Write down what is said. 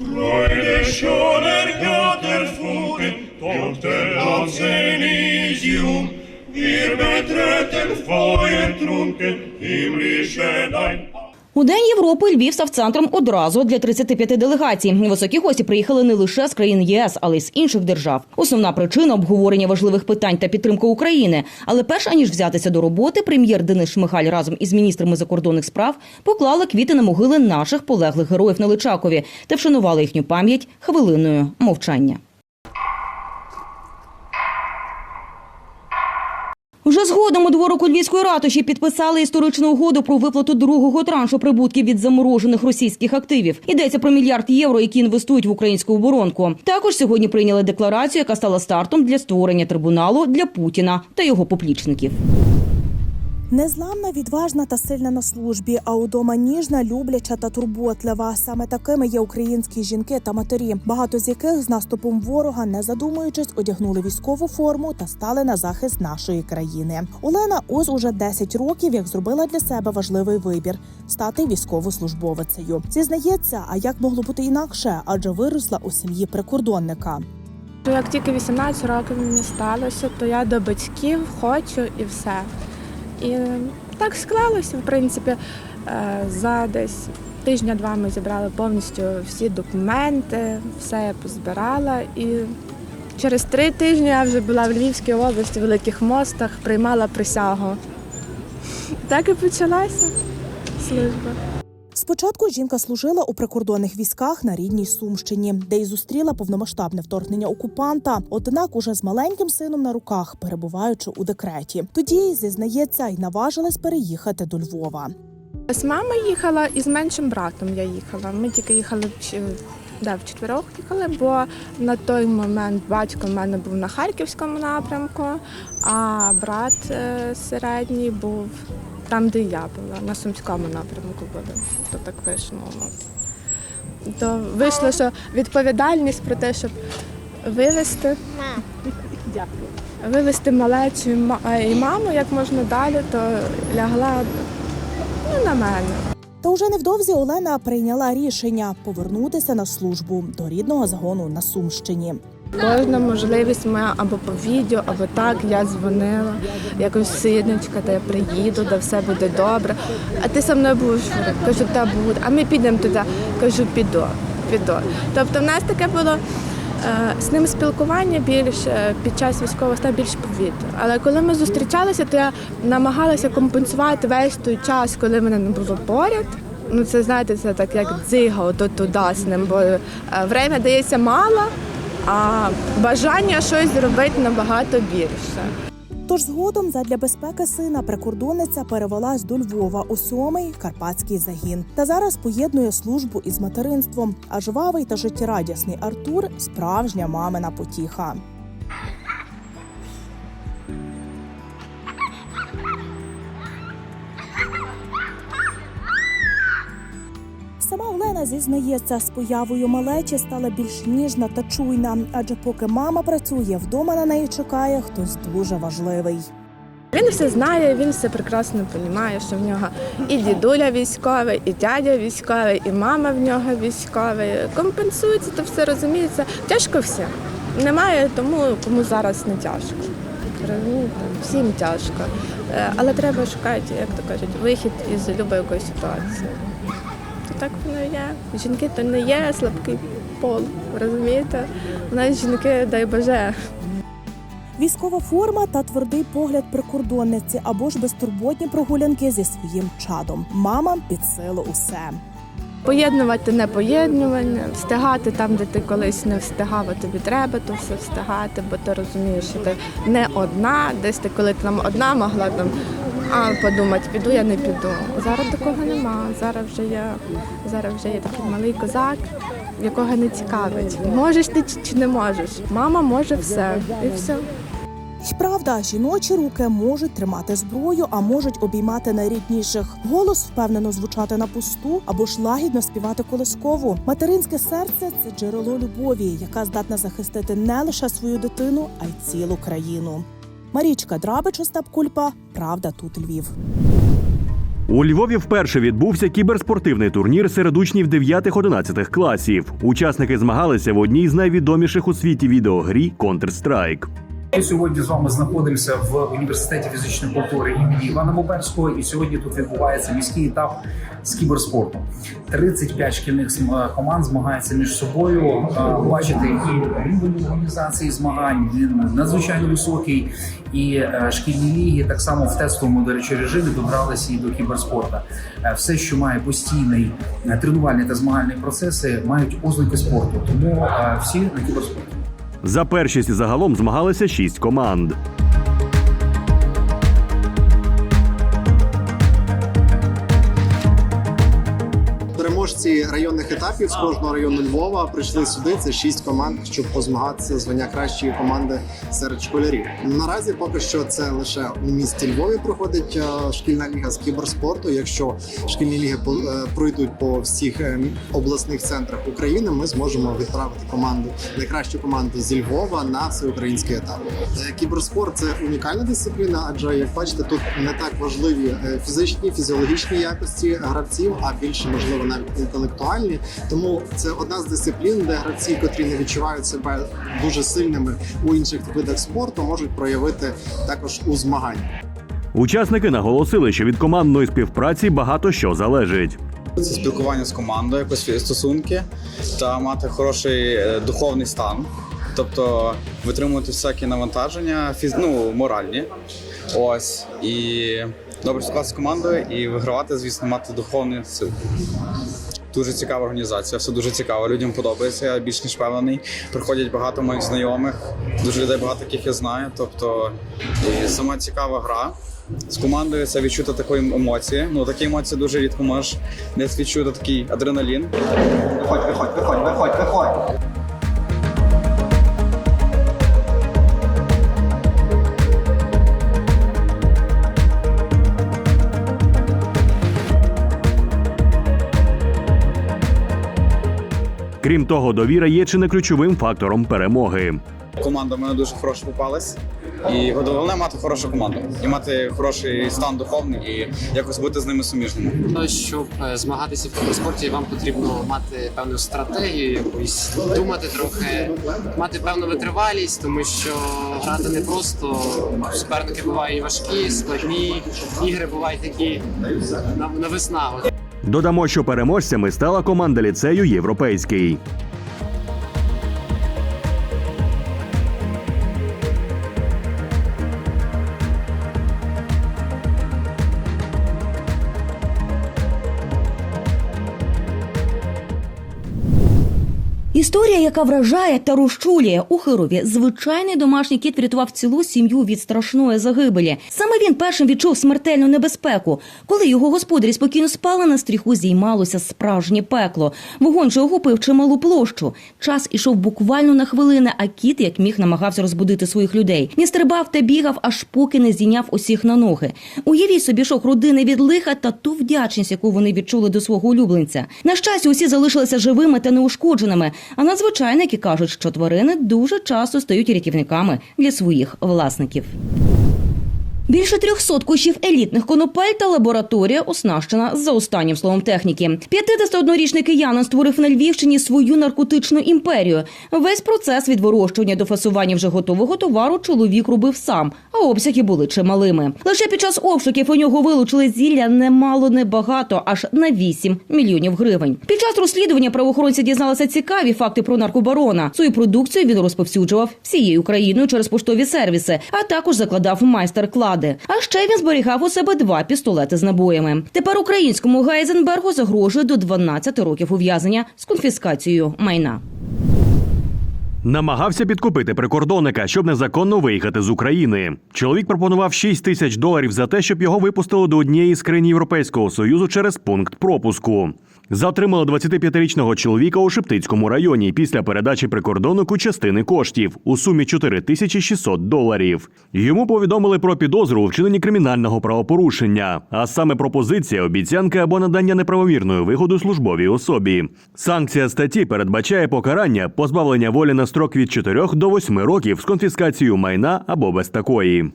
Freude schon ergat erfunden, Tochter aus Elysium, wir betreten feuertrunken, himmlische Dein. У День Європи Львів став центром одразу для 35 делегацій. Високі гості приїхали не лише з країн ЄС, але й з інших держав. Основна причина обговорення важливих питань та підтримка України. Але перш аніж взятися до роботи, прем'єр Денис Шмигаль разом із міністрами закордонних справ поклали квіти на могили наших полеглих героїв на Личакові та вшанували їхню пам'ять хвилиною мовчання. Вже згодом у дворику Львівської ратуші підписали історичну угоду про виплату другого траншу прибутків від заморожених російських активів. Йдеться про мільярд євро, які інвестують в українську оборонку. Також сьогодні прийняли декларацію, яка стала стартом для створення трибуналу для Путіна та його поплічників. Незламна, відважна та сильна на службі, а удома ніжна, любляча та турботлива. Саме такими є українські жінки та матері, багато з яких з наступом ворога, не задумуючись, одягнули військову форму та стали на захист нашої країни. Олена ось уже 10 років, як зробила для себе важливий вибір стати військовослужбовицею. Зізнається, а як могло бути інакше, адже виросла у сім'ї прикордонника. Як тільки 18 років мені сталося, то я до батьків хочу і все. І так склалося, в принципі, Е, за десь тижня-два ми зібрали повністю всі документи, все я позбирала. І через три тижні я вже була в Львівській області, в Великих Мостах, приймала присягу. Так і почалася служба. Спочатку жінка служила у прикордонних військах на рідній Сумщині, де й зустріла повномасштабне вторгнення окупанта. Однак, уже з маленьким сином на руках, перебуваючи у декреті, тоді зізнається й наважилась переїхати до Львова. Ось мама їхала і з меншим братом я їхала. Ми тільки їхали да, в четверох їхали, бо на той момент батько в мене був на Харківському напрямку, а брат е, середній був там, де я була, на Сумському напрямку були. То так вийшло у нас. То вийшло, що відповідальність про те, щоб вивезти. Дякую. Вивезти малечу ма- і маму як можна далі, то лягла ну, на мене. Та уже невдовзі Олена прийняла рішення повернутися на службу до рідного загону на Сумщині. Кожна можливість моя або по відео, або так я дзвонила. Якось синочка, та я приїду, де все буде добре. А ти со мною будеш кажу, та буде. А ми підемо туди. Кажу, піду, піду. Тобто в нас таке було. е, З ним спілкування більше під час військового стану більш по відео. Але коли ми зустрічалися, то я намагалася компенсувати весь той час, коли мене не було поряд. Ну це знаєте, це так як дзига ото туди з ним, бо е, время дається мало, а бажання щось зробити набагато більше. Тож згодом, задля безпеки сина, прикордонниця перевелась до Львова у сьомий карпатський загін. Та зараз поєднує службу із материнством. А жвавий та життєрадісний Артур справжня мамина потіха. Сама Олена зізнається, з появою малечі стала більш ніжна та чуйна, адже поки мама працює, вдома на неї чекає хтось дуже важливий. Він все знає, він все прекрасно розуміє, що в нього і дідуля військовий, і дядя військовий, і мама в нього військовий. Компенсується, то все розуміється. Тяжко всім. Немає тому, кому зараз не тяжко. Розумієте? Всім тяжко. Е, Але треба шукати, як то кажуть, вихід із будь-якої ситуації. Так воно є. Жінки то не є слабкий пол, розумієте? У нас жінки, дай Боже, Військова форма та твердий погляд прикордонниці або ж безтурботні прогулянки зі своїм чадом. Мама під силу усе. Поєднувати непоєднуване, встигати там, де ти колись не встигав, а тобі треба то все встигати, бо ти розумієш, що ти не одна, десь ти коли ти там одна могла там а, подумати, піду я не піду. Зараз такого нема. Зараз вже є, зараз вже є такий малий козак, якого не цікавить. Можеш ти чи не можеш. Мама може все. І все. Й правда, жіночі руки можуть тримати зброю, а можуть обіймати найрідніших. Голос впевнено звучати на пусту або ж лагідно співати колискову. Материнське серце це джерело любові, яка здатна захистити не лише свою дитину, а й цілу країну. Марічка Драбич, Остап Кульпа. Правда, тут Львів. У Львові вперше відбувся кіберспортивний турнір серед учнів 9-11 класів. Учасники змагалися в одній з найвідоміших у світі відеогрі Counter-Strike. Ми сьогодні з вами знаходимося в університеті фізичної культури імені Івана Боберського, і сьогодні тут відбувається міський етап з кіберспорту. 35 шкільних команд змагаються між собою. А, Бачите, і рівень організації змагань він надзвичайно високий. І е, шкільні ліги так само в тестовому до речі режимі добралися і до кіберспорту. Е, Все, що має постійний е, тренувальний та змагальний процеси, мають ознаки спорту. Тому е, всі на кіберспорті. За першість загалом змагалися шість команд. Районних етапів з кожного району Львова прийшли сюди. Це шість команд, щоб позмагатися звання кращої команди серед школярів. Наразі поки що це лише у місті Львові проходить е, шкільна ліга з кіберспорту. Якщо шкільні ліги е, пройдуть по всіх е, обласних центрах України, ми зможемо відправити команду найкращу команду зі Львова на всеукраїнський етап. Кіберспорт це унікальна дисципліна, адже як бачите, тут не так важливі фізичні, фізіологічні якості гравців, а більше можливо навіть інтелектуальні. Тому це одна з дисциплін, де гравці, котрі не відчувають себе дуже сильними у інших видах спорту, можуть проявити також у змаганні. Учасники наголосили, що від командної співпраці багато що залежить. Це спілкування з командою, якось стосунки та мати хороший е, духовний стан, тобто витримувати всякі навантаження, фіз... ну, моральні. Ось і добре спілкуватися з командою і вигравати, звісно, мати духовну силу. Дуже цікава організація, все дуже цікаво. Людям подобається. Я більш ніж впевнений. Приходять багато моїх знайомих, дуже людей багато яких я знаю. Тобто і сама цікава гра. З командою це відчути такої емоції. Ну такі емоції дуже рідко можеш десь відчути такий адреналін. Виходь, виходь, виходь, виходь, виходь. Крім того, довіра є чи не ключовим фактором перемоги. Команда в мене дуже хороша попалась. І головне мати хорошу команду і мати хороший стан духовний і якось бути з ними суміжними. Ну, Щоб е, змагатися в кіберспорті, вам потрібно мати певну стратегію, якусь думати трохи, мати певну витривалість, тому що грати не просто суперники бувають важкі, складні, ігри бувають такі на, на виснагу. Додамо, що переможцями стала команда ліцею Європейський. Історія, яка вражає та розчулює у Хирові. Звичайний домашній кіт врятував цілу сім'ю від страшної загибелі. Саме він першим відчув смертельну небезпеку. Коли його господарі спокійно спали, на стріху зіймалося справжнє пекло. Вогонь же охопив чималу площу. Час ішов буквально на хвилини, а кіт, як міг, намагався розбудити своїх людей. Він стрибав та бігав, аж поки не зійняв усіх на ноги. Уявіть собі шок родини від лиха та ту вдячність, яку вони відчули до свого улюбленця. На щастя, усі залишилися живими та неушкодженими. А надзвичайники кажуть, що тварини дуже часто стають рятівниками для своїх власників. Більше 300 кущів елітних конопель та лабораторія оснащена за останнім словом техніки. 51-річний киянин створив на Львівщині свою наркотичну імперію. Весь процес від вирощування до фасування вже готового товару чоловік робив сам, а обсяги були чималими. Лише під час обшуків у нього вилучили зілля немало небагато, аж на 8 мільйонів гривень. Під час розслідування правоохоронці дізналися цікаві факти про наркобарона. Свою продукцію він розповсюджував всією Україною через поштові сервіси, а також закладав майстер-клади. А ще він зберігав у себе два пістолети з набоями. Тепер українському Гайзенбергу загрожує до 12 років ув'язнення з конфіскацією майна. Намагався підкупити прикордонника, щоб незаконно виїхати з України. Чоловік пропонував 6 тисяч доларів за те, щоб його випустили до однієї з країн Європейського союзу через пункт пропуску. Затримали 25-річного чоловіка у Шептицькому районі після передачі прикордоннику частини коштів у сумі 4600 доларів. Йому повідомили про підозру у вчиненні кримінального правопорушення, а саме пропозиція, обіцянки або надання неправомірної вигоди службовій особі. Санкція статті передбачає покарання позбавлення волі на строк від 4 до 8 років з конфіскацією майна або без такої.